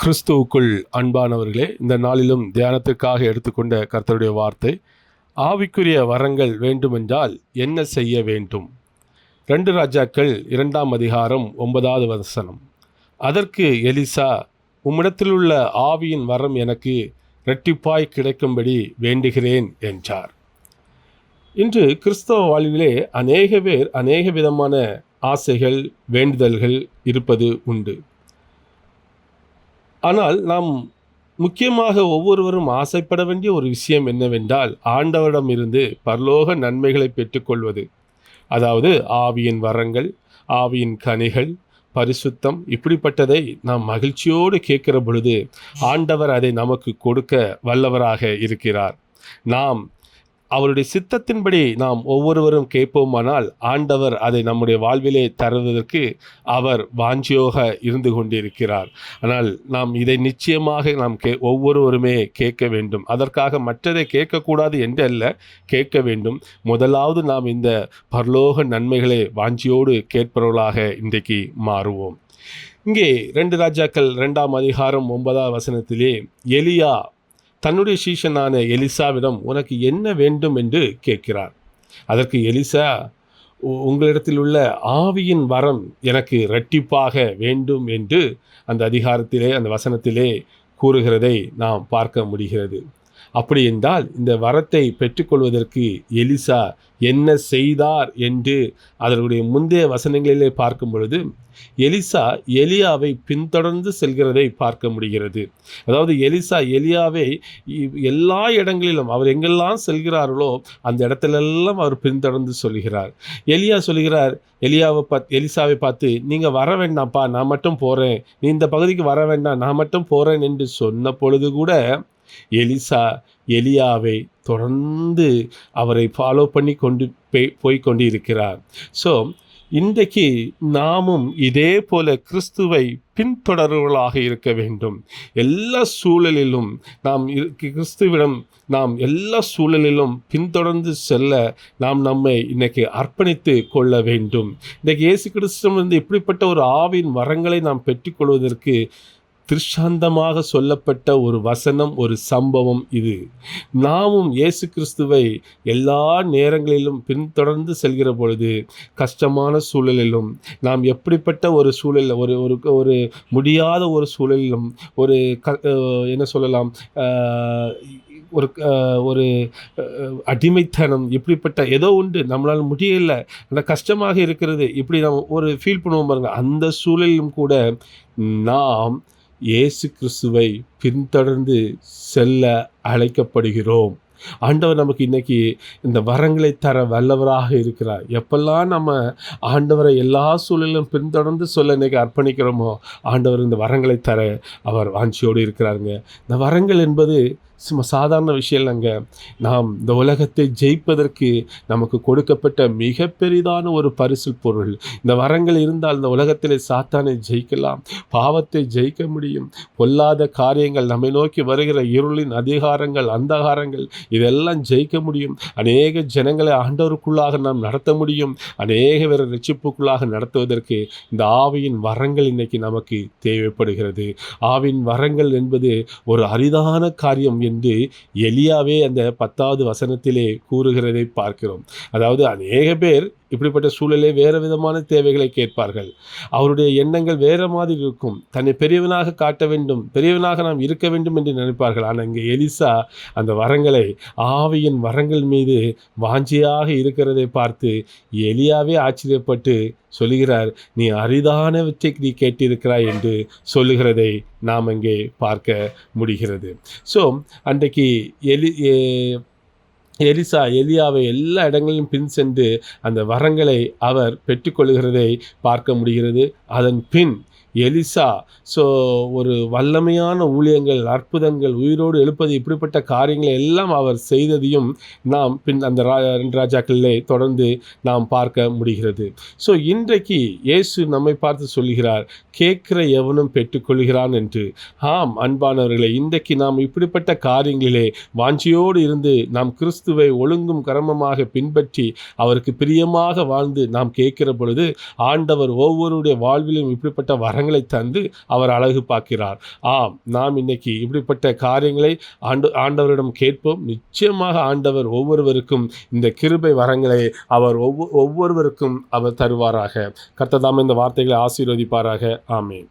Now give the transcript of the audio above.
கிறிஸ்துவுக்குள் அன்பானவர்களே இந்த நாளிலும் தியானத்திற்காக எடுத்துக்கொண்ட கர்த்தருடைய வார்த்தை ஆவிக்குரிய வரங்கள் வேண்டுமென்றால் என்ன செய்ய வேண்டும்? ரெண்டு ராஜாக்கள் இரண்டாம் அதிகாரம் ஒன்பதாவது வசனம். அதற்கு எலிசா உம்மிடத்திலுள்ள ஆவியின் வரம் எனக்கு இரட்டிப்பாய் கிடைக்கும்படி வேண்டுகிறேன் என்றார். இன்று கிறிஸ்தவ வாழ்விலே அநேக பேர் அநேக விதமான ஆசைகள் வேண்டுதல்கள் இருப்பது உண்டு. ஆனால் நாம் முக்கியமாக ஒவ்வொருவரும் ஆசைப்பட வேண்டிய ஒரு விஷயம் என்னவென்றால் ஆண்டவரிடமிருந்து பரலோக நன்மைகளை பெற்றுக்கொள்வது. அதாவது ஆவியின் வரங்கள் ஆவியின் கனிகள் பரிசுத்தம் இப்படிப்பட்டதை நாம் மகிழ்ச்சியோடு கேட்கிற பொழுது ஆண்டவர் அதை நமக்கு கொடுக்க வல்லவராக இருக்கிறார். நாம் அவருடைய சித்தத்தின்படி நாம் ஒவ்வொருவரும் கேட்போமானால் ஆண்டவர் அதை நம்முடைய வாழ்விலே தருவதற்கு அவர் வாஞ்சியோக இருந்து கொண்டிருக்கிறார். ஆனால் நாம் இதை நிச்சயமாக நாம் கே ஒவ்வொருவருமே கேட்க வேண்டும். அதற்காக மற்றதை கேட்கக்கூடாது என்று அல்ல கேட்க வேண்டும். முதலாவது நாம் இந்த பரலோக நன்மைகளை வாஞ்சியோடு கேட்பவர்களாக இன்றைக்கு மாறுவோம். இங்கே ரெண்டு ராஜாக்கள் ரெண்டாம் அதிகாரம் ஒன்பதாம் வசனத்திலே எலியா தன்னுடைய சீஷனான எலிசாவிடம் உனக்கு என்ன வேண்டும்? என்று கேட்கிறார். அதற்கு எலிசா "உ- உங்களிடத்தில் உள்ள ஆவியின் வரம் எனக்கு இரட்டிப்பாக வேண்டும் என்று அந்த அதிகாரத்திலே அந்த வசனத்திலே கூறுகிறதை நாம் பார்க்க முடிகிறது. அப்படி என்றால் இந்த வரத்தை பெற்றுக்கொள்வதற்கு எலிசா என்ன செய்தார் என்று அதனுடைய முந்தைய வசனங்களிலே பார்க்கும் பொழுது எலிசா எலியாவை பின்தொடர்ந்து செல்கிறதை பார்க்க முடிகிறது. அதாவது எலிசா எலியாவை எல்லா இடங்களிலும் அவர் எங்கெல்லாம் செல்கிறார்களோ அந்த இடத்திலெல்லாம் அவர் பின்தொடர்ந்து சொல்கிறார். எலியா சொல்கிறார் எலியாவை பார்த்து எலிசாவை பார்த்து நீங்கள் வர வேண்டாம்ப்பா நான் மட்டும் போகிறேன் நீ இந்த பகுதிக்கு வர வேண்டாம் நான் மட்டும் போகிறேன் என்று சொன்ன பொழுது கூட எலிசா எலியாவை தொடர்ந்து அவரை ஃபாலோ பண்ணி கொண்டு போய் கொண்டு இருக்கிறார் ஸோ இன்றைக்கு நாமும் இதே போல கிறிஸ்துவை பின்தொடர்வர்களாக இருக்க வேண்டும். எல்லா சூழலிலும் நாம் கிறிஸ்துவிடம் நாம் எல்லா சூழலிலும் பின்தொடர்ந்து செல்ல நாம் நம்மை இன்னைக்கு அர்ப்பணித்து கொள்ள வேண்டும். இன்றைக்கு இயேசு கிறிஸ்துவிலிருந்து இப்படிப்பட்ட ஒரு ஆவின் வரங்களை நாம் பெற்றுக்கொள்வதற்கு திருஷ்டாந்தமாக சொல்லப்பட்ட ஒரு வசனம் ஒரு சம்பவம் இது. நாமும் இயேசு கிறிஸ்துவை எல்லா நேரங்களிலும் பின்தொடர்ந்து செல்கிற பொழுது கஷ்டமான சூழலிலும் நாம் எப்படிப்பட்ட ஒரு சூழலில் ஒரு ஒரு ஒரு முடியாத ஒரு சூழலிலும் ஒரு க என்ன சொல்லலாம் ஒரு ஒரு அடிமைத்தனம் இப்படிப்பட்ட ஏதோ உண்டு நம்மளால் முடியல அந்த கஷ்டமாக இருக்கிறது இப்படி நம்ம ஒரு ஃபீல் பண்ணுவோம் பாருங்கள் அந்த சூழலிலும் கூட நாம் இயேசு கிறிஸ்துவை பின்தொடர்ந்து செல்ல அழைக்கப்படுகிறோம். ஆண்டவர் நமக்கு இன்னைக்கு இந்த வரங்களை தர வல்லவராக இருக்கிறார். எப்பெல்லாம் நம்ம ஆண்டவரை எல்லா சூழலிலும் பின்தொடர்ந்து சொல்ல இன்னைக்கு அர்ப்பணிக்கிறோமோ ஆண்டவர் இந்த வரங்களை தர அவர் வாஞ்சியோடு இருக்கிறாருங்க. இந்த வரங்கள் என்பது சும்மா சாதாரண விஷயம் இல்லைங்க. நாம் இந்த உலகத்தை ஜெயிப்பதற்கு நமக்கு கொடுக்கப்பட்ட மிக பெரிதான ஒரு பரிசு பொருள். இந்த வரங்கள் இருந்தால் இந்த உலகத்தில் சாத்தானை ஜெயிக்கலாம் பாவத்தை ஜெயிக்க முடியும். பொல்லாத காரியங்கள் நம்மை நோக்கி வருகிற இருளின் அதிகாரங்கள் அந்தகாரங்கள் இதெல்லாம் ஜெயிக்க முடியும். அநேக ஜனங்களை ஆண்டவருக்குள்ளாக நாம் நடத்த முடியும். அநேக பேரை ரட்சிப்புக்குள்ளாக நடத்துவதற்கு இந்த ஆவியின் வரங்கள் இன்னைக்கு நமக்கு தேவைப்படுகிறது. ஆவின் வரங்கள் என்பது ஒரு அரிதான காரியம் என்று எளியாவே அந்த பத்தாவது வசனத்திலே கூறுகிறதை பார்க்கிறோம். அதாவது அநேக பேர் இப்படிப்பட்ட சூழலே வேறு விதமான தேவைகளை கேட்பார்கள். அவருடைய எண்ணங்கள் வேறு மாதிரி இருக்கும். தன்னை பெரியவனாக காட்ட வேண்டும் பெரியவனாக நாம் இருக்க வேண்டும் என்று நினைப்பார்கள். ஆனால் இங்கே எலிசா அந்த வரங்களை ஆவியின் வரங்கள் மீது வாஞ்சியாக இருக்கிறதை பார்த்து எலியாவே ஆச்சரியப்பட்டு சொல்லுகிறார் நீ அரிதானவற்றை நீ கேட்டிருக்கிறாய் என்று சொல்லுகிறதை நாம் இங்கே பார்க்க முடிகிறது. ஸோ அன்றைக்கு எலி எலிசா எலியாவை எல்லா இடங்களிலும் பின் சென்று அந்த வரங்களை அவர் பெற்றுக்கொள்கிறதை பார்க்க முடிகிறது. அதன் பின் எலிசா. ஸோ ஒரு வல்லமையான ஊழியங்கள் அற்புதங்கள் உயிரோடு எழுப்பது இப்படிப்பட்ட காரியங்களை எல்லாம் அவர் செய்ததையும் நாம் பின் அந்த ரா ரெண்டு ராஜாக்களிலே தொடர்ந்து நாம் பார்க்க முடிகிறது. ஸோ இன்றைக்கு இயேசு நம்மை பார்த்து சொல்கிறார் கேட்கிற எவனும் பெற்றுக்கொள்கிறான் என்று. ஆம் அன்பானவர்களே இன்றைக்கு நாம் இப்படிப்பட்ட காரியங்களிலே வாஞ்சியோடு இருந்து நாம் கிறிஸ்துவை ஒழுங்கும் கர்மமாக பின்பற்றி அவருக்கு பிரியமாக வாழ்ந்து நாம் கேட்கிற பொழுது ஆண்டவர் ஒவ்வொருடைய வாழ்விலும் இப்படிப்பட்ட வர வரங்களை தந்து அவர் அழகு பார்க்கிறார் ஆம் நாம் இன்னைக்கு இப்படிப்பட்ட காரியங்களை ஆண்டு ஆண்டவரிடம் கேட்போம். நிச்சயமாக ஆண்டவர் ஒவ்வொருவருக்கும் இந்த கிருபை வரங்களை அவர் ஒவ்வொ ஒவ்வொருவருக்கும் அவர் தருவாராக. கர்த்ததாம் இந்த வார்த்தைகளை ஆசீர்வதிப்பாராக. ஆமேன்.